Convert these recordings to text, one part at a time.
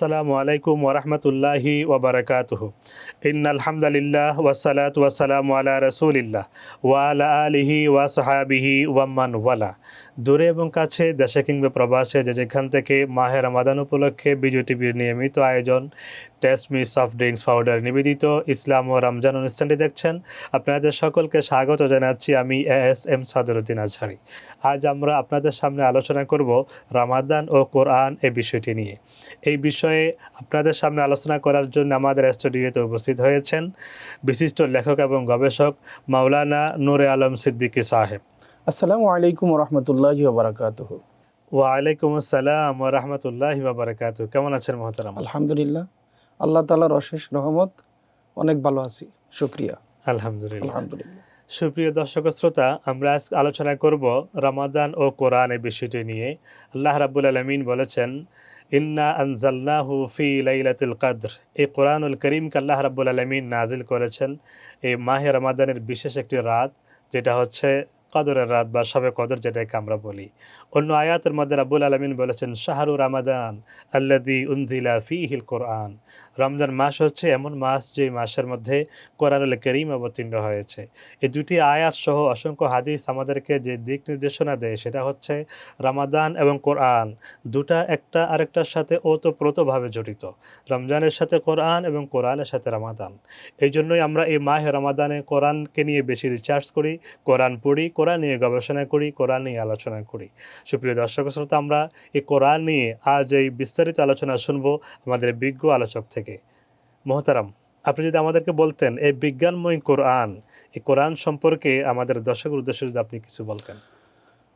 আসসালামু আলাইকুম ওরহমতুল্লাহি ওবরাকাতুহ ইন আলহামদুলিল্লাহ ওয়াসালাত ওয়াসালামু আলা রসুলিল্লাহ ওয়ালা আলিহি ওয়াসাহাবিহি ওয়াম্মান ওয়ালা দূরে এবং কাছে, দেশে কিংবা প্রবাসে যে যেখান থেকে মাহে রমাদান উপলক্ষে বিজু টিভির নিয়মিত আয়োজন, taste me soft drinks, powder নিবেদিত ইসলাম ও রমজান অনুষ্ঠানটি দেখছেন। আপনাদের সকলকে স্বাগত জানাচ্ছি আমি A S M Sadruddin Azhari. আজ আমরা আপনাদের সামনে আলোচনা করব রমাদান ও কোরআন এই বিষয়টি নিয়ে। এই বিষয়ে আপনাদের সামনে আলোচনা করার জন্য আমাদের স্টুডিওতে উপস্থিত হয়েছেন বিশিষ্ট লেখক এবং গবেষক মাওলানা নূরে আলম সিদ্দিকী সাহেব। আসসালামু আলাইকুম রহমতুল্লাহ বারাকাত ওয়ালাইকুম আসসালাম রহমতুল্লাহ বারকাত কেমন আছেন মহতারাম? আলহামদুলিল্লাহ। আল্লাহ তালার অশেষ রহমত। অনেক ভালো আছি। শুক্রিয়া। আলহামদুলিল্লাহ। আলহামদুলিল্লাহ। সুপ্রিয় দর্শক শ্রোতা আমরা আজ আলোচনা করব রমাদান ও কোরআন এই বিষয়টি নিয়ে। আল্লাহ রাব্বুল আলমিন বলেছেন ইন্না আনজালনাহু ফি লাইলাতুল কদর। এই কোরআনুল করিমকে আল্লাহ রাব্বুল আলমিন নাজিল করেছেন এই মাহে রমাদানের বিশেষ একটি রাত যেটা হচ্ছে কদরের রাত বা সবে কদর যেটাকে আমরা বলি। অন্য আয়াতের মধ্যে রাব্বুল আলমিন বলেছেন, শাহরু রামাদান আল্লাদি উনজিলা ফি হিল কোরআন। রমজান মাস হচ্ছে এমন মাস যে মাসের মধ্যে কোরআনুল করিম অবতীর্ণ হয়েছে। এই দুটি আয়াত সহ অসংখ্য হাদিস আমাদেরকে যে দিক নির্দেশনা দেয় সেটা হচ্ছে রামাদান এবং কোরআন। দুটা একটা আরেকটার সাথে ওতপ্রোতভাবে জড়িত। রমজানের সাথে কোরআন এবং কোরআনের সাথে রামাদান। এই জন্যই আমরা এই মাহে রমাদানে কোরআনকে নিয়ে বেশি রিচার্জ করি, কোরআন পড়ি কোরআন নিয়ে গবেষণা করি কোরআন নিয়ে আলোচনা করি সুপ্রিয় দর্শক শ্রোতা আমরা এই কোরআন নিয়ে আজ এই বিস্তারিত আলোচনা শুনবো আমাদের বিজ্ঞ আলোচক থেকে মোহতারাম আপনি যদি আমাদেরকে বলতেন এই বিজ্ঞানময় কোরআন এই কোরআন সম্পর্কে আমাদের দর্শকের উদ্দেশ্যে যদি আপনি কিছু বলতেন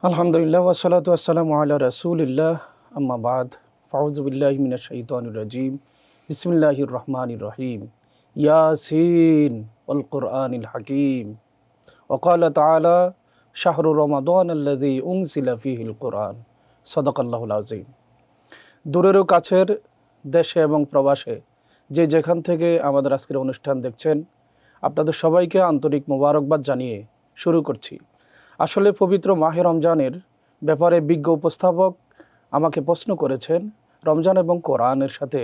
আলহামদুলিল্লাহ ওয়াসালাতু আসসালামু আলা রাসূলিল্লাহ আম্মা বাদ ফাউজুবিল্লাহি মিনাশ শাইতানির রাজিম বিসমিল্লাহির রহমানির রহিম ইয়াসিন ওয়াল কুরআনিল হাকিম وقال تعالى শাহরু রমাদন আল্লাদি উং সিলাফিহিল কোরআন। সদকাল্লাহুল আজিম দূরেরও কাছের দেশে এবং প্রবাসে যে যেখান থেকে আমাদের আজকের অনুষ্ঠান দেখছেন, আপনাদের সবাইকে আন্তরিক মোবারকবাদ জানিয়ে শুরু করছি। আসলে পবিত্র মাহে রমজানের ব্যাপারে বিজ্ঞ উপস্থাপক আমাকে প্রশ্ন করেছেন, রমজান এবং কোরআনের সাথে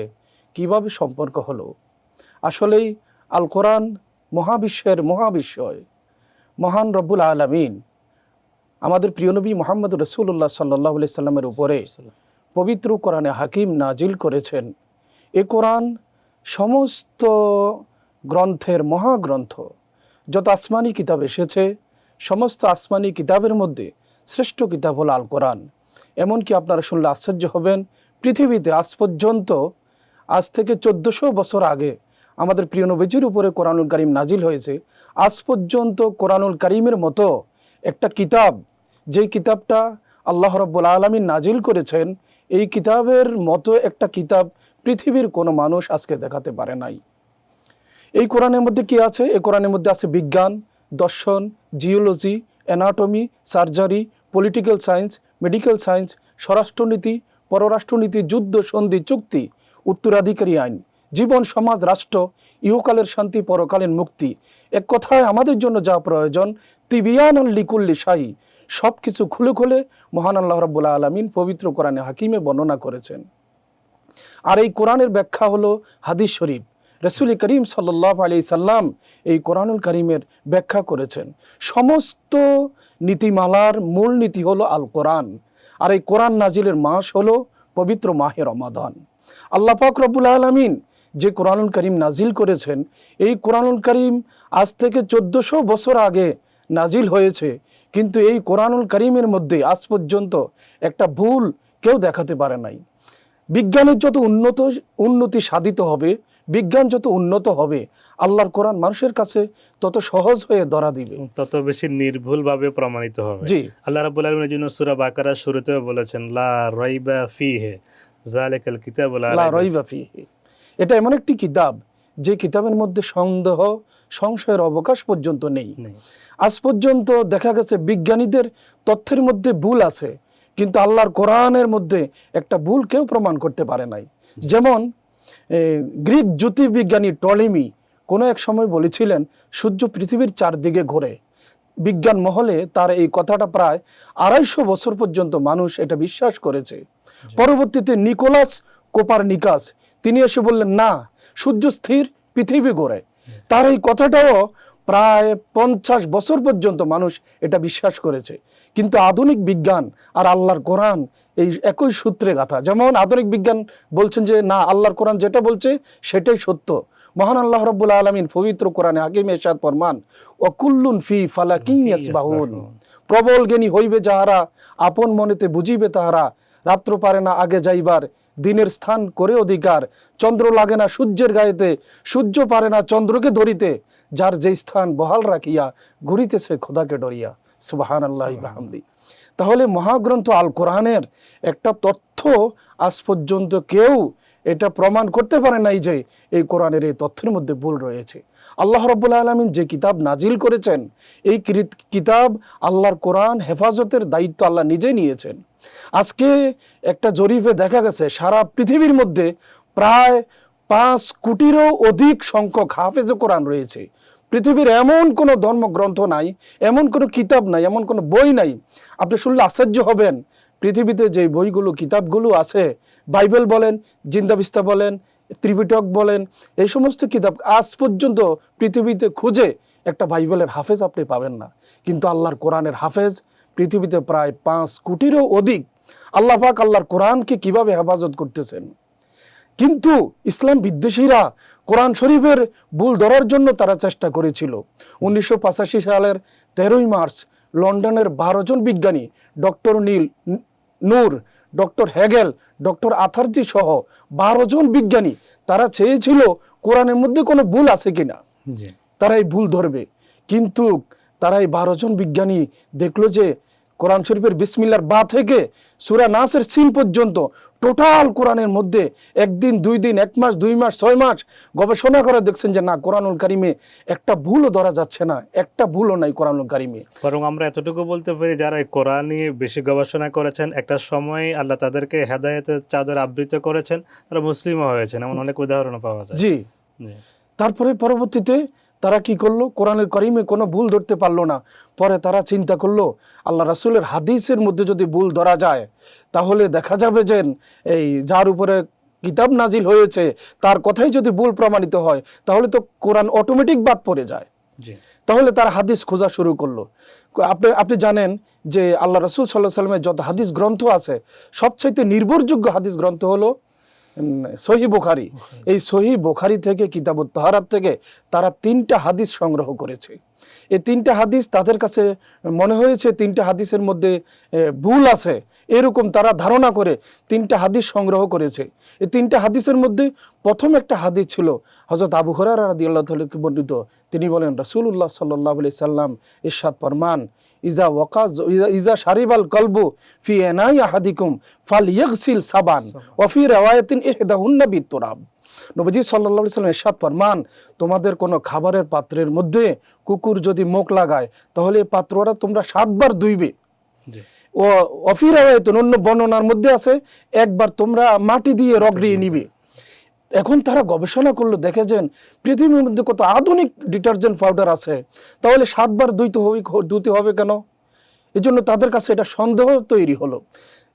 কীভাবে সম্পর্ক হলো? আসলেই আল কোরআন মহাবিশ্বের মহাবিশ্বয়, মহান রব্বুল আলমিন আমাদের প্রিয় নবী মোহাম্মদ রসুল্লাহ সাল্লাহ সাল্লামের উপরে পবিত্র কোরআনে হাকিম নাজিল করেছেন। এ কোরআন সমস্ত গ্রন্থের মহাগ্রন্থ, যত আসমানি কিতাব এসেছে, সমস্ত আসমানি কিতাবের মধ্যে শ্রেষ্ঠ কিতাব হল আল কোরআন এমনকি আপনারা শুনলে আশ্চর্য হবেন, পৃথিবীতে আজ পর্যন্ত, আজ থেকে চোদ্দোশো বছর আগে আমাদের প্রিয় নবীজির উপরে কোরআনুল করিম নাজিল হয়েছে। আজ পর্যন্ত কোরআনুল করিমের মতো একটা কিতাব যেই কিতাবটা আল্লাহ রব্বুল আলমিন নাজিল করেছেন, এই কিতাবের মতো একটা কিতাব পৃথিবীর কোনো মানুষ আজকে দেখাতে পারে নাই। এই কোরআনের মধ্যে কি আছে? এই কোরআনের মধ্যে আছে বিজ্ঞান, দর্শন, geology, anatomy, surgery, political science medical science, স্বরাষ্ট্রনীতি, পররাষ্ট্রনীতি, যুদ্ধ, সন্ধি, চুক্তি, উত্তরাধিকারী আইন। জীবন, সমাজ, রাষ্ট্র, ইহকালের শান্তি, পরকালীন মুক্তি। এক কথায় আমাদের জন্য যা প্রয়োজন তিবিয়ান লিকুল্লি শাহী সব কিছু খুলে খুলে মহান আল্লাহ রব্বুল্লা আলমিন পবিত্র কোরআনে হাকিমে বর্ণনা করেছেন। আর এই কোরআনের ব্যাখ্যা হলো হাদিস শরীফ। রসুল করিম সাল্লাহ আলি সাল্লাম এই কোরআনুল করিমের ব্যাখ্যা করেছেন। সমস্ত নীতিমালার মূল নীতি হলো আল কোরআন আর এই কোরআন নাজিলের মাস হলো পবিত্র মাহে রমাদান। আল্লাহ পাক রব্বুল আলমিন যে কোরআনুল করিম নাজিল করেছেন এই কোরআনুল করিম আজ থেকে চোদ্দশো বছর আগে নাজিল হয়েছে। কিন্তু এই কোরআনুল করিমের মধ্যে আজ পর্যন্ত একটা ভুল কেউ দেখাতে পারে নাই। বিজ্ঞানের যত উন্নত উন্নতি সাধিত হবে বিজ্ঞান যত উন্নত হবে আল্লাহর কোরআন মানুষের কাছে তত সহজ হয়ে ধরা দিবে। তত বেশি নির্ভুলভাবে প্রমাণিত হবে। জি। আল্লাহ রাব্বুল আলামিনের জন্য সূরা বাকারার শুরুতেও বলেছেন লা রাইবা ফিহে জালিকাল কিতাবু লা রাইবা ফিহি। এটা এমন একটি কিতাব যে কিতাবের মধ্যে সন্দেহ সংশয়ের অবকাশ পর্যন্ত নেই। আজ পর্যন্ত দেখা গেছে বিজ্ঞানীদের তথ্যের মধ্যে ভুল আছে কিন্তু আল্লাহর কোরআনের মধ্যে একটা ভুল কেউ প্রমাণ করতে পারে নাই। যেমন গ্রিক জ্যোতির্বিজ্ঞানী টলিমি কোনো এক সময় বলেছিলেন সূর্য পৃথিবীর চারদিকে ঘোরে। বিজ্ঞান মহলে তার এই কথাটা প্রায় আড়াইশো বছর পর্যন্ত মানুষ এটা বিশ্বাস করেছে। পরবর্তীতে নিকোলাস কোপার নিকাস তিনি এসে বললেন না সূর্য স্থির পৃথিবী গড়ে। তার এই কথাটাও প্রায় পঞ্চাশ বছর পর্যন্ত মানুষ এটা বিশ্বাস করেছে। কিন্তু আধুনিক বিজ্ঞান আর আল্লাহর কোরআন এই একই সূত্রে গাথা। যেমন আধুনিক বিজ্ঞান বলছেন যে না আল্লাহর কোরআন যেটা বলছে সেটাই সত্য। মহান আল্লাহ রব্বুল আলমিন পবিত্র কোরআনে হাকিম এরশাদ ফরমান অকুল্লুন ফি ফালাকিন ইয়াসবাহুন। প্রবল জ্ঞানী হইবে যাহারা আপন মনেতে বুঝিবে তাহারা রাত্র পারে না আগে যাইবার। দিনের স্থান করে অধিকার। চন্দ্র লাগে না সূর্যের গায়েতে সূর্য পারে না চন্দ্রকে ধরিতে। যার যে স্থান বহাল রাখিয়া ঘুরিতেছে খোদাকে ডরিয়া। সুবাহান আল্লাহ বাহামদি। তাহলে মহাগ্রন্থ আল কোরআনের একটা তথ্য আজ পর্যন্ত কেউ এটা প্রমাণ করতে পারে নাই যে এই কোরআনের এই তথ্যের মধ্যে ভুল রয়েছে। আল্লাহ রব্বুল আলমিন যে কিতাব নাজিল করেছেন, এই কিতাব আল্লাহর কোরআন হেফাজতের দায়িত্ব আল্লাহ নিজে নিয়েছেন। আজকে একটা জরিপে দেখা গেছে, সারা পৃথিবীর মধ্যে প্রায় পাঁচ কোটিরও অধিক সংখ্যক হাফেজ কোরআন রয়েছে। পৃথিবীর এমন কোনো ধর্মগ্রন্থ নাই, এমন কোনো কিতাব নাই, এমন কোনো বই নাই। আপনি শুনলে আশ্চর্য হবেন। পৃথিবীতে যে বইগুলো, কিতাবগুলো আছে, বাইবেল বলেন জিন্দাবিস্তা বলেন, ত্রিপিটক বলেন, এই সমস্ত কিতাব আজ পর্যন্ত পৃথিবীতে খুঁজে একটা বাইবেলের হাফেজ আপনি পাবেন না। কিন্তু আল্লাহর কোরআনের হাফেজ পৃথিবীতে প্রায় পাঁচ কোটিরও অধিক। আল্লাহ পাক আল্লাহর কোরআনকে কীভাবে হেফাজত করতেছেন? কিন্তু ইসলাম বিদ্বেষীরা কোরআন শরীফের ভুল ধরার জন্য তারা চেষ্টা করেছিল। উনিশশো পঁচাশি সালের তেরোই মার্চ লন্ডনের বারো জন বিজ্ঞানী doctor Neil Noor doctor Hegel doctor আথার্জি সহ বারো জন বিজ্ঞানী তারা চেয়েছিল কোরআনের মধ্যে কোনো ভুল আছে কিনা। জি। তারা এই ভুল ধরবে। কিন্তু তারা এই বারো জন বিজ্ঞানী দেখল যে কোরআন শরীফের বিসমিল্লার বা থেকে সুরা নাসের সিন পর্যন্ত টোটাল কোরআনের মধ্যে একদিন দুই দিন এক মাস দুই মাস ছয় মাস গবেষণা করে দেখছেন যে না কোরআনুল কারিমে একটা ভুলও ধরা যাচ্ছে না একটা ভুলও নাই কোরআনুল কারিমে। বরং আমরা এতটুকু বলতে পারি যারা এই কোরআন নিয়ে বেশি গবেষণা করেছেন একটা সময় আল্লাহ তাদেরকে হেদায়েতের চাদর আবৃত করেছেন তারা মুসলিমও হয়েছেন এমন অনেক উদাহরণ পাওয়া যায়। জি। জি। তারপরে পরবর্তীতে তারা কি করল? কোরআনের করিমে কোনো ভুল ধরতে পারল না। পরে তারা চিন্তা করল আল্লাহ রাসূলের হাদিসের মধ্যে যদি ভুল ধরা যায় তাহলে দেখা যাবে যে এই যার উপরে কিতাব নাজিল হয়েছে তার কথাই যদি ভুল প্রমাণিত হয় তাহলে তো কোরআন অটোমেটিক বাদ পড়ে যায়। তাহলে তার হাদিস খোঁজা শুরু করল। আপনি আপনি জানেন যে আল্লাহ রসুল সাল্লাহ সাল্লামের যত হাদিস গ্রন্থ আছে সবচাইতে নির্ভরযোগ্য হাদিস গ্রন্থ হলো সহি বোখারি। এই সহি বোখারি থেকে কিতাবুত তাহারাত থেকে তারা তিনটা হাদিস সংগ্রহ করেছে। এই তিনটা হাদিস তাদের কাছে মনে হয়েছে তিনটা হাদিসের মধ্যে ভুল আছে। এরকম তারা ধারণা করে তিনটা হাদিস সংগ্রহ করেছে। এই তিনটা হাদিসের মধ্যে প্রথম একটা হাদিস ছিল হজরত আবু হরার রাদি আল্লাহ বর্ণিত। তিনি বলেন রসুল্লাহ সাল্লাহ আলি সাল্লাম ইরশাদ ফরমান ইজা ওয়াকাজ ইজা- শারিবাল কলবু ফি এনাই আহাদিকুম ফাল ইয়াগসিল সাবান। ওয়াফি রাওয়ায়াতিন ইহদাহুন্না বিতুরাব। নবীজি সাল্লাল্লাহু আলাইহি সাল্লাম ইরশাদ ফরমান তোমাদের কোনো খাবারের পাত্রের মধ্যে কুকুর যদি মুখ লাগায় তাহলে এই পাত্রটা তোমরা সাতবার ধুইবে। ও অফির আয়াতুন অন্য বর্ণনার মধ্যে আছে একবার তোমরা মাটি দিয়ে রগড়িয়ে নিবে। এখন তারা গবেষণা করল দেখেছেন পৃথিবীর মধ্যে কত আধুনিক ডিটারজেন্ট পাউডার আছে তাহলে সাতবার ধুইতে হবে ধুতে হবে কেন? এই জন্য তাদের কাছে এটা সন্দেহ তৈরি হলো।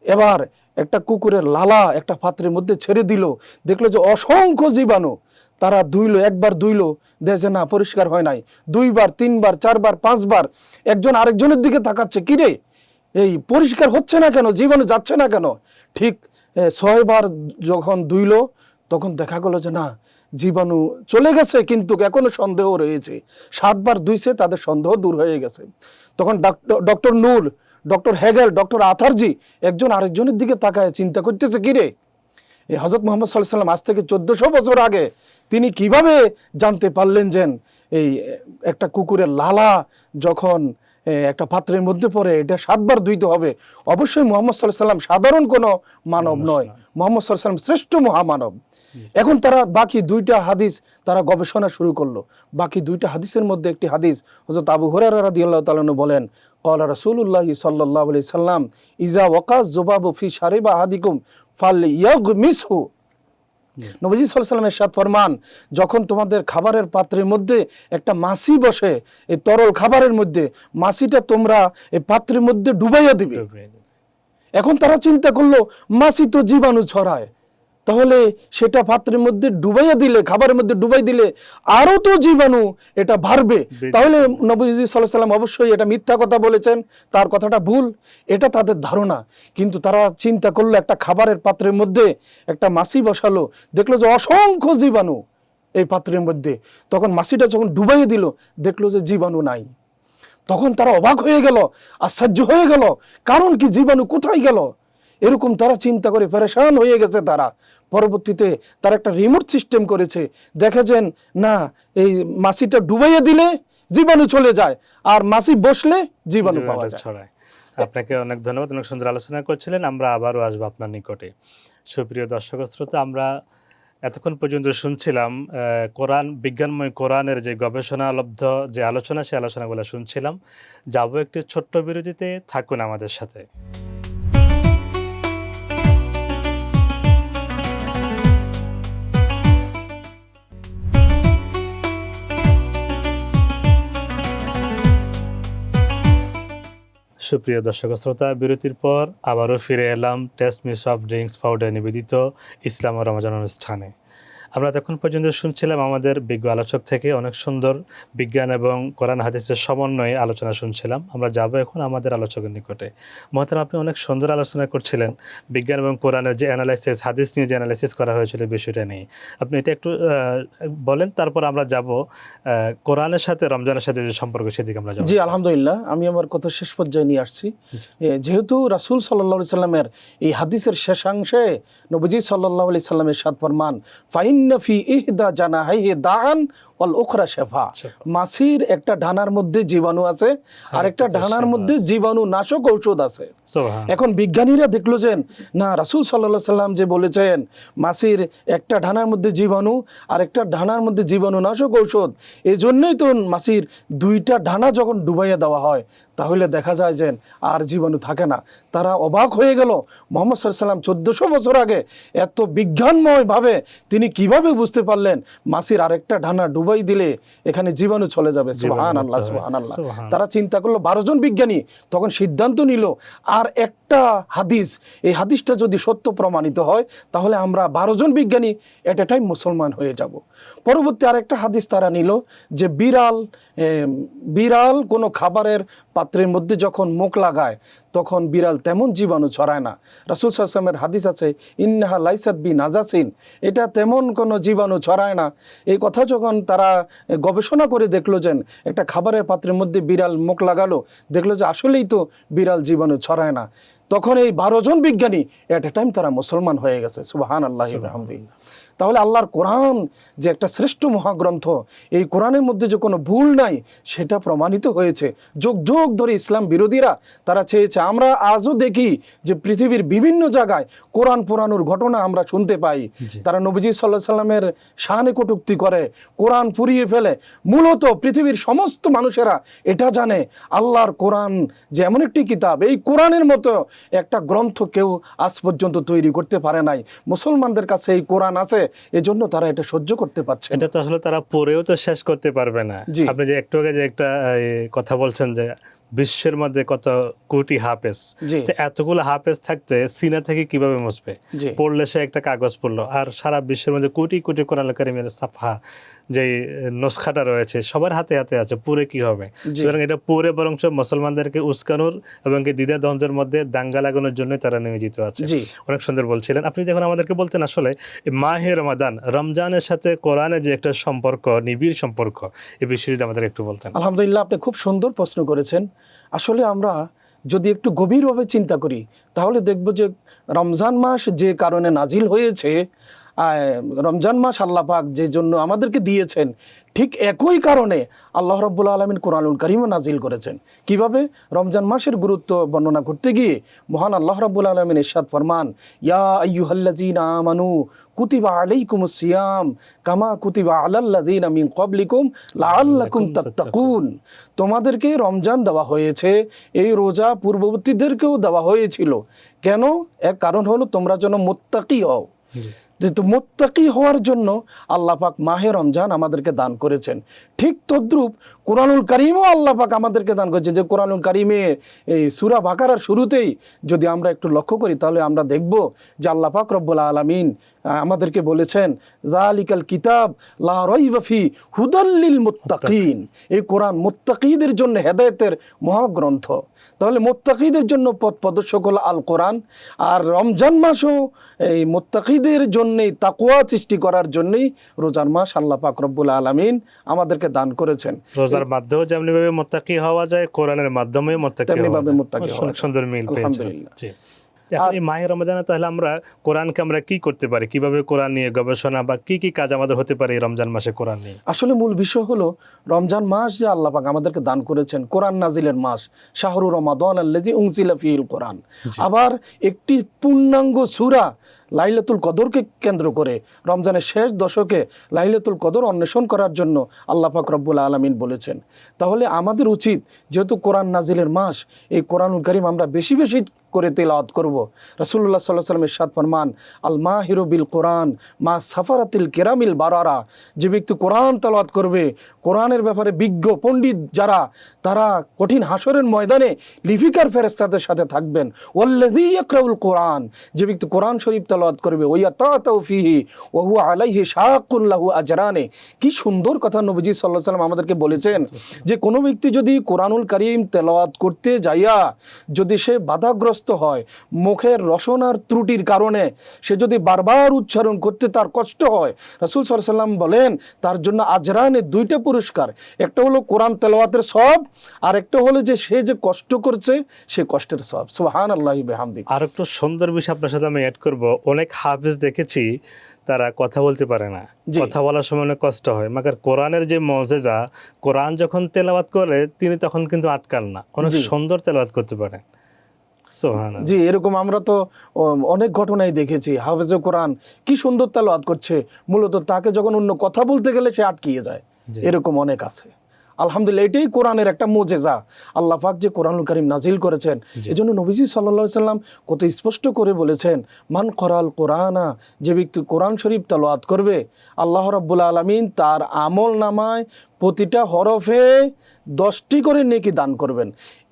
এবার একটা কুকুরের লালা একটা পাত্রের মধ্যে ছেড়ে দিল। দেখল যে অসংখ্য জীবাণু। তারা ধুইলো, একবার ধুইলো দেখে না, পরিষ্কার হয় নাই। দুইবার, তিনবার, চারবার, পাঁচবার, একজন আরেকজনের দিকে তাকাচ্ছে কিরে এই পরিষ্কার হচ্ছে না কেন? জীবাণু যাচ্ছে না কেন? ঠিক ছয়বার যখন ধুইলো, তখন দেখা গেলো যে না, জীবাণু চলে গেছে, কিন্তু এখনও সন্দেহ রয়েছে। সাতবার দুইছে তাদের সন্দেহ দূর হয়ে গেছে। তখন doctor doctor Noor doctor Hegel, doctor আথার্জি একজন আরেকজনের দিকে তাকায়, চিন্তা করতেছে, কিরে? এই হজরত মোহাম্মদ সাল্লাহ সাল্লাম আজ থেকে চোদ্দশো বছর আগে তিনি কীভাবে জানতে পারলেন যেন এই একটা কুকুরের লালা যখন একটা পাত্রের মধ্যে পড়ে এটা সাতবার ধুইতে হবে। অবশ্যই মোহাম্মদ সাল্লাহ সাল্লাম সাধারণ কোনো মানব নয়। মোহাম্মদ সাল্লাহ সাল্লাম শ্রেষ্ঠ মহামানব। এখন তারা বাকি দুইটা হাদিস তারা গবেষণা শুরু করল। বাকি দুইটা হাদিসের মধ্যে একটি হাদিস হজরত আবু হরারা আল্লাহ তাআলা বলেন কলা রসুল্লাহ সাল্লাহ আলি সাল্লাম ইজা ওকা জোবাবু ফি সারিবা হাদিকুম ফাল ইয়গ মিস হু নবীজি সাল্লামের সাথ ফরমান যখন তোমাদের খাবারের পাত্রের মধ্যে একটা মাসি বসে এই তরল খাবারের মধ্যে মাসিটা তোমরা এই পাত্রের মধ্যে ডুবাইয়া দিবে। এখন তারা চিন্তা করল মাসি তো জীবাণু ছড়ায়। তাহলে সেটা পাত্রের মধ্যে ডুবাইয়া দিলে খাবারের মধ্যে ডুবাই দিলে আরও তো জীবাণু এটা বাড়বে। তাহলে নবীজি সাল্লাহ সাল্লাম অবশ্যই এটা মিথ্যা কথা বলেছেন তার কথাটা ভুল এটা তাদের ধারণা। কিন্তু তারা চিন্তা করল একটা খাবারের পাত্রের মধ্যে একটা মাছি বসালো দেখল যে অসংখ্য জীবাণু এই পাত্রের মধ্যে। তখন মাছিটা যখন ডুবাইয়ে দিল দেখল যে জীবাণু নাই। তখন তারা অবাক হয়ে গেল আশ্চর্য হয়ে গেল কারণ কি জীবাণু কোথায় গেল? এরকম তারা চিন্তা করে পরেশান হয়ে গেছে তারা। পরবর্তীতে তারা একটা রিমোট সিস্টেম করেছে। দেখেছেন না এই মাছিটা ডুবাইয়ে দিলে জীবাণু চলে যায় আর মাছি বসলে জীবাণু পাওয়া যায়। ছড়ায়। আপনাকে অনেক ধন্যবাদ অনেক সুন্দর আলোচনা করছিলেন। আমরা আবারও আসব আপনার নিকটে। সুপ্রিয় দর্শক শ্রোতা আমরা এতক্ষণ পর্যন্ত শুনছিলাম কোরআন বিজ্ঞানময় কোরআনের যে গবেষণালব্ধ যে আলোচনা সেই আলোচনাগুলো শুনছিলাম। যাব একটি ছোট্ট বিরতিতে থাকুন আমাদের সাথে। সুপ্রিয় দর্শক শ্রোতা, বিরতির পর আবারও ফিরে এলাম taste miss of drinks powder নিবেদিত ইসলাম রমজান অনুষ্ঠানে। আমরা তখন পর্যন্ত শুনছিলাম আমাদের বিজ্ঞ আলোচক থেকে অনেক সুন্দর বিজ্ঞান এবং কোরআন হাদিসের সমন্বয়ে আলোচনা শুনছিলাম। আমরা যাব এখন আমাদের আলোচকের নিকটে। মহতারাম আপনি অনেক সুন্দর আলোচনা করছিলেন। বিজ্ঞান এবং কোরআনের যে অ্যানালাইসিস হাদিস নিয়ে যে অ্যানালাইসিস করা হয়েছিল বিষয়টা নিয়ে। আপনি এটা একটু বলেন তারপর আমরা যাব কোরআনের সাথে রমজানের সাথে যে সম্পর্ক সেদিকে আমরা যাব। জি আলহামদুলিল্লাহ আমি আমার কথা শেষ পর্যায়ে নিয়ে আসছি। যেহেতু রাসূল সাল্লাহ সাল্লামের এই হাদিসের শেষাংশে নবজি সাল্লাহ আলি সাল্লামের সাত ফরমান ফাইন ফি ইহদা জানা হাই দান অল ওখরা শেফা। মাছির একটা ডানার মধ্যে জীবাণু আছে আর একটা ডানার মধ্যে জীবাণু নাশক ঔষধ আছে। এখন বিজ্ঞানীরা দেখল যে না রাসূল সাল্লাহ সাল্লাম যে বলেছেন মাছির একটা ঢানার মধ্যে জীবাণু আর একটা ঢানার মধ্যে জীবাণু নাশক ঔষধ এই জন্যই তো মাছির দুইটা ঢানা যখন ডুবাইয়া দেওয়া হয় তাহলে দেখা যায় যে আর জীবাণু থাকে না। তারা অবাক হয়ে গেল মোহাম্মদ সাল্লাম চোদ্দশো বছর আগে এত বিজ্ঞানময়ভাবে তিনি কীভাবে বুঝতে পারলেন মাছির আরেকটা ঢানা ডুবাই দিলে এখানে জীবাণু চলে যাবে। সুহান আল্লাহ সুহান আল্লাহ তারা চিন্তা করল বারো জন বিজ্ঞানী তখন সিদ্ধান্ত নিল আর একটা হাদিস এই হাদিসটা যদি সত্য প্রমাণিত হয় তাহলে আমরা বারো জন বিজ্ঞানী এট এ টাইম মুসলমান হয়ে যাব। পরবর্তী আরেকটা হাদিস তারা নিল যে বিড়াল বিড়াল কোনো খাবারের পাত্রের মধ্যে যখন মুখ লাগায় তখন বিড়াল তেমন জীবাণু ছড়ায় না। রাসুল সাল্লামের হাদিস আছে ইন্নাহা লাইসাত বি নাজাসিন এটা তেমন কোনো জীবাণু ছড়ায় না। এই কথা যখন তারা গবেষণা করে দেখল যে একটা খাবারের পাত্রের মধ্যে বিড়াল মুখ লাগালো দেখল যে আসলেই তো বিড়াল জীবাণু ছড়ায় না। তখন এই বারো জন বিজ্ঞানী এট এ টাইম তারা মুসলমান হয়ে গেছে। সুবাহান আল্লাহ তাহলে আল্লাহর কোরআন যে একটা শ্রেষ্ঠ মহাগ্রন্থ এই কোরআনের মধ্যে যে কোনো ভুল নাই সেটা প্রমাণিত হয়েছে। যুগ যুগ ধরে ইসলাম বিরোধীরা তারা চেয়েছে আমরা আজও দেখি যে পৃথিবীর বিভিন্ন জায়গায় কোরআন পুরানোর ঘটনা আমরা শুনতে পাই। তারা নবীজি সাল্লাহ সাল্লামের শাহানে কটুক্তি করে কোরআন পুড়িয়ে ফেলে। মূলত পৃথিবীর সমস্ত মানুষেরা এটা জানে আল্লাহর কোরআন যে এমন একটি কিতাব এই কোরআনের মতো একটা গ্রন্থ কেউ আজ পর্যন্ত তৈরি করতে পারে নাই। মুসলমানদের কাছে এই কোরআন আছে এজন্য তারা এটা সহ্য করতে পারছে এটা তো আসলে তারা পড়েও তো শেষ করতে পারবে না। আপনি যে একটু আগে যে একটা কথা বলছেন যে বিশ্বের মধ্যে কত কোটি হাফেজ। তো এতগুলো হাফেজ থাকতে সিনা থেকে কীভাবে মুছবে? জি। পড়লে সে একটা কাগজ পড়ল। আর সারা বিশ্বের মধ্যে কোটি কোটি কোরআন কারিমের সাফা যে নস্খাটা রয়েছে সবার হাতে হাতে আছে পুরে কি হবে? সুতরাং এটা পুরে বরঞ্চ মুসলমানদেরকে উস্কানোর এবং কি দ্বিধা দ্বন্দ্বের মধ্যে দাঙ্গা লাগানোর জন্য তারা নিয়োজিত আছে। অনেক সুন্দর বলছিলেন। আপনি দেখুন আমাদেরকে বলতেন আসলে মাহে রমাদান রমজানের সাথে কোরআনের যে একটা সম্পর্ক নিবিড় সম্পর্ক এই বিষয়ে যদি আমাদের একটু বলতেন। আলহামদুলিল্লাহ আপনি খুব সুন্দর প্রশ্ন করেছেন। আসলে আমরা যদি একটু গভীরভাবে চিন্তা করি, তাহলে দেখব যে রমজান মাস যে কারণে নাজিল হয়েছে রমজান মাস আল্লাহ পাক যে জন্য আমাদেরকে দিয়েছেন, ঠিক একই কারণে আল্লাহ রব্বুল আলমিন কোরআনুল করিমও নাজিল করেছেন। কীভাবে? রমজান মাসের গুরুত্ব বর্ণনা করতে গিয়ে মহান আল্লাহ রব্বুল আলমিন ইরশাদ ফরমান, ইয়া আইয়ুহাল্লাযীনা আমানু কুতিবা আলাইকুমুস সিয়াম কামা কুতিবা আলাল্লাযীনা মিন ক্বাবলিকুম লাআল্লাকুম তাত্তাকুন। তোমাদেরকে রমজান দেওয়া হয়েছে, এই রোজা পূর্ববর্তীদেরকেও দেওয়া হয়েছিল। কেন? এক কারণ হলো তোমরা যেন মোত্তাকি হও। যেহেতু মোত্তাকি হওয়ার জন্য আল্লাহ পাক মাহে রমজান আমাদেরকে দান করেছেন। ঠিক তদ্রুপ কোরআনুল করিমও আল্লাহ পাক আমাদেরকে দান করেছেন যে কোরআনুল করিমে এই সুরা বাকারার শুরুতেই যদি আমরা একটু লক্ষ্য করি তাহলে আমরা দেখব যে আল্লাহ পাক রব্বুল আলমিন আমাদেরকে বলেছেন জালিকাল কিতাব লা হুদাল্লিল মুত্তাকিন। এই কোরআন মুত্তাকিদের জন্য হেদায়েতের মহাগ্রন্থ। তাহলে মুত্তাকিদের জন্য পথ প্রদর্শক হলো আল কোরআন। আর রমজান মাসও এই মুত্তাকিদের জন্যই তাকুয়া সৃষ্টি করার জন্যই রোজার মাস আল্লাহ পাক রব্বুল আলামিন আমাদেরকে দান করেছেন। রোজার মাধ্যমে যেমনি ভাবে মোত্তাকি হওয়া যায় কোরআনের মাধ্যমেও মোত্তাকি তেমনি হওয়া যায়। মুত্তাকি সুন্দর মিল আলহামদুলিল্লাহ। এখন এই মাহের রমজানে তাহলে আমরা কোরআনকে আমরা কি করতে পারি? কীভাবে কোরআন নিয়ে গবেষণা বা কি কি কাজ আমাদের হতে পারে এই রমজান মাসে কোরআন নিয়ে? আসলে মূল বিষয় হলো রমজান মাস যে আল্লাহ পাক আমাদেরকে দান করেছেন কোরআন নাজিলের মাস শাহরু রমাদান আল্লাজি উংসিলা ফিল কোরআন। আবার একটি পূর্ণাঙ্গ সূরা লাইলাতুল কদরকে কেন্দ্র করে রমজানের শেষ দশকে লাইলাতুল কদর অন্বেষণ করার জন্য আল্লাহ পাক রব্বুল আলমিন বলেছেন। তাহলে আমাদের উচিত যেহেতু কোরআন নাজিলের মাস, এই কোরআনুল করিম আমরা বেশি বেশি করে তেলাওয়াত করব। রাসূলুল্লাহ সাল্লাহ সাল্লামের সাত ফরমান আল মাহিরু বিল কোরআন মা সাফারাতিল কেরামিল বারারা। যে ব্যক্তি কোরআন তেলাওয়াত করবে, কোরআনের ব্যাপারে বিজ্ঞ পণ্ডিত যারা, তারা কঠিন হাসরের ময়দানে লিফিকার ফেরেস্তাদের সাথে থাকবেন। ওয়াল্লাযী ইয়াকরাউল কোরআন, যে ব্যক্তি কোরআন শরীফ তেলাওয়াত করবে। আলাইহি শাকুন লাহু আজরানে। কি সুন্দর কথা নবীজি সাল্লাল্লাহু আলাইহি সাল্লাম আমাদেরকে বলেছেন যে, কোনো ব্যক্তি যদি কোরআনুল কারীম তেলাওয়াত করতে যাইয়া যদি সে বাধাগ্রস্ত হয় মুখের রসনার ত্রুটির কারণে সে যদি বারবার উচ্চারণ করতে তার কষ্ট হয়, রাসূল সাল্লাল্লাহু সাল্লাম বলেন, তার জন্য আজরানে দুইটা পুরস্কার। একটা হলো কোরআন তেলাওয়াতের সব আর একটা হলো যে, সে যে কষ্ট করছে, সে কষ্টের সব সুবহানাল্লাহি বিহামদি আর একটু সুন্দর বিষয় আপনার সাথে আমি অ্যাড করব। অনেক হাফেজ দেখেছি তারা কথা বলতে পারে না। কথা বলার সময় অনেক কষ্ট হয়। মাকার কোরআনের যে মজেজা কোরআন যখন তেলাওয়াত করে তিনি তখন কিন্তু আটকান না। অনেক সুন্দর তেলাওয়াত করতে পারেন। সোহান জি এরকম আমরা তো অনেক ঘটনাই দেখেছি। হাফেজে কোরআন কি সুন্দর তেলাওয়াত করছে। মূলত তাকে যখন অন্য কথা বলতে গেলে সে আটকিয়ে যায়। এরকম অনেক আছে। আলহামদুলিল্লাহ এটাই কোরআনের একটা মোজেজা। আল্লাহ পাক যে কোরআন করিম নাজিল করেছেন এই জন্য নবীজি সাল্লা সাল্লাম কত স্পষ্ট করে বলেছেন মান করাল কোরআনা যে ব্যক্তি কোরআন শরীফ তালোয়াত করবে আল্লাহ রাব্বুল আলমিন তার আমল নামায় প্রতিটা হরফে দশটি করে নেকি দান করবেন।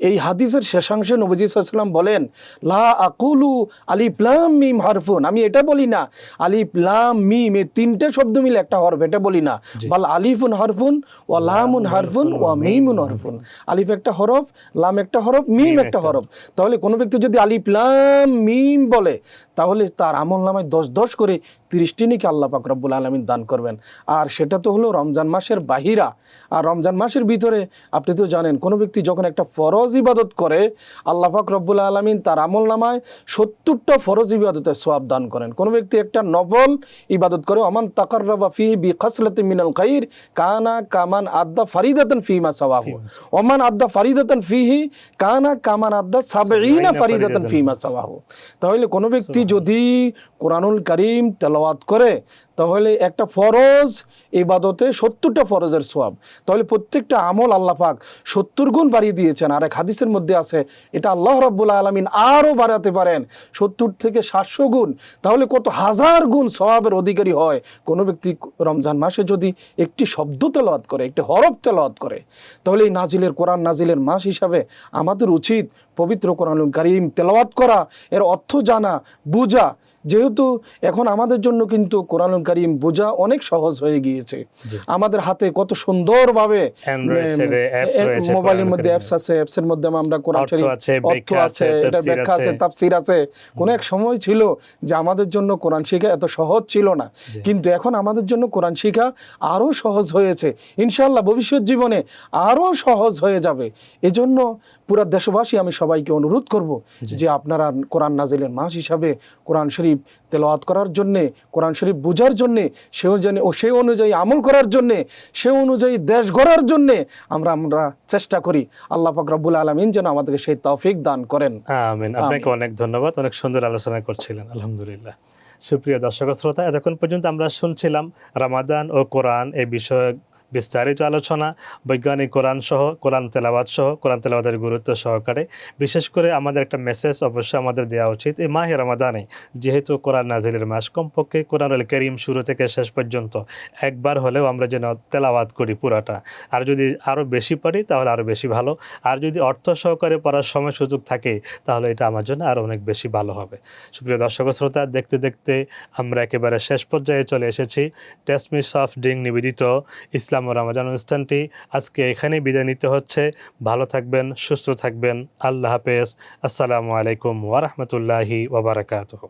এই হাদিসের শেষাংশে নবীজি সাল্লাম বলেন লা আকুলু আলিফ লাম মিম হারফুন। আমি এটা বলি না আলিফ লাম মিম এই তিনটে শব্দ মিলে একটা হরফ এটা বলি না। বাল আলিফুন হরফুন ও লামুন হারফুন ও মিমুন হরফুন। আলিফ একটা হরফ লাম একটা হরফ মিম একটা। হরফ। তাহলে কোনো ব্যক্তি যদি আলিফ লাম মিম বলে তাহলে তার আমল নামায় দশ দশ করে তিরিশটি নাকি আল্লাহ পাক রব্বুল আলমিন দান করবেন। আর সেটা তো হলো রমজান মাসের বাহিরা। আর রমজান মাসের ভিতরে আপনি তো জানেন কোনো ব্যক্তি যখন একটা ফরজ ইবাদত করে আল্লাহ পাক রব্বুল আলমিন তার আমল নামায় সত্তরটা ফরজ ইবাদতের সোয়াব দান করেন। কোনো ব্যক্তি একটা নফল ইবাদত করে অমান তাকার রবা ফি বি খাসলাতে মিনাল খাইর কানা কামান আদ্দা ফারিদাতান ফিমা সাওয়াহু। ওমান আদ্দা ফারিদাতান ফিহি কানা কামান আদ্দা সাবঈনা ফারিদাতান ফিমা সাওয়াহু। তাহলে কোনো ব্যক্তি যদি কোরআনুল করিম তেলাওয়াত করে তাহলে একটা ফরজ ইবাদতে সত্তরটা ফরজের সোয়াব। তাহলে প্রত্যেকটা আমল আল্লাহ পাক সত্তর গুণ বাড়িয়ে দিয়েছেন। আর এক হাদিসের মধ্যে আছে, এটা আল্লাহ রাব্বুল আলমিন আরও বাড়াতে পারেন সত্তর থেকে সাতশো গুণ। তাহলে কত হাজার গুণ সওয়াবের অধিকারী হয়। কোনো ব্যক্তি রমজান মাসে যদি একটি শব্দ তেলাওয়াত করে, একটি হরফ তেলাওয়াত করে, তাহলে এই নাজিলের কোরআন নাজিলের মাস হিসাবে আমাদের উচিত পবিত্র কোরআন কারিম তেলাওয়াত করা। এর অর্থ জানা, বুঝা যেহেতু এখন আমাদের জন্য কিন্তু কোরআন করিম বোঝা অনেক সহজ হয়ে গিয়েছে। আমাদের হাতে কত সুন্দরভাবে মোবাইলের মধ্যে অ্যাপস আছে অ্যাপসের মধ্যে আমরা কোরআন অর্থ শরীফ আছে, অর্থ আছে আছে, এটা ব্যাখ্যা আছে। তাফসির আছে। কোন এক সময় ছিল যে আমাদের জন্য কোরআন শেখা এত সহজ ছিল না। কিন্তু এখন আমাদের জন্য কোরআন শেখা আরও সহজ হয়েছে। ইনশাল্লাহ ভবিষ্যৎ জীবনে আরও সহজ হয়ে যাবে। এজন্য পুরা দেশবাসী আমি সবাইকে অনুরোধ করব যে আপনারা কোরআন নাজিলের মাস হিসাবে কোরআন শরীফ তেলাওয়াত করার জন্যে কোরআন শরীফ বোঝার জন্যে সে অনুযায়ী ও সেই অনুযায়ী আমল করার জন্যে সে অনুযায়ী দেশ গড়ার জন্যে আমরা আমরা চেষ্টা করি। আল্লাহ পাক রব্বুল আলমিন যেন আমাদেরকে সেই তৌফিক দান করেন। আমিন। আপনাকে অনেক ধন্যবাদ। অনেক সুন্দর আলোচনা করছিলেন। আলহামদুলিল্লাহ। সুপ্রিয় দর্শক শ্রোতা এতক্ষণ পর্যন্ত আমরা শুনছিলাম রামাদান ও কোরআন এই বিষয়ে বিস্তারিত আলোচনা, বৈজ্ঞানিক কোরআন সহ, কোরআন তেলাবাদ সহ, কোরআন তেলাবাদের গুরুত্ব সহকারে। বিশেষ করে আমাদের একটা মেসেজ অবশ্যই আমাদের দেওয়া উচিত এই মাহে রমাদানে, যেহেতু কোরআন নাজিলের মাস কমপক্ষে কোরআনুল করিম শুরু থেকে শেষ পর্যন্ত। একবার হলেও আমরা যেন তেলাওয়াত করি পুরাটা। আর যদি আরও বেশি পারি তাহলে আরও বেশি ভালো। আর যদি অর্থ সহকারে পড়ার সময় সুযোগ থাকে তাহলে এটা আমার জন্য আরও অনেক বেশি ভালো হবে। সুপ্রিয় দর্শক শ্রোতা, দেখতে দেখতে আমরা একেবারে শেষ পর্যায়ে চলে এসেছি। টেস্ট মিস অফ ডিং নিবেদিত ইসলাম ও রমাজান অনুষ্ঠানটি আজকে এখানেই বিদায় নিতে হচ্ছে। ভালো থাকবেন, সুস্থ থাকবেন। আল্লাহ হাফেজ। আসসালামু আলাইকুম ওয়ারহমতুল্লাহি ওবরাকাতুহ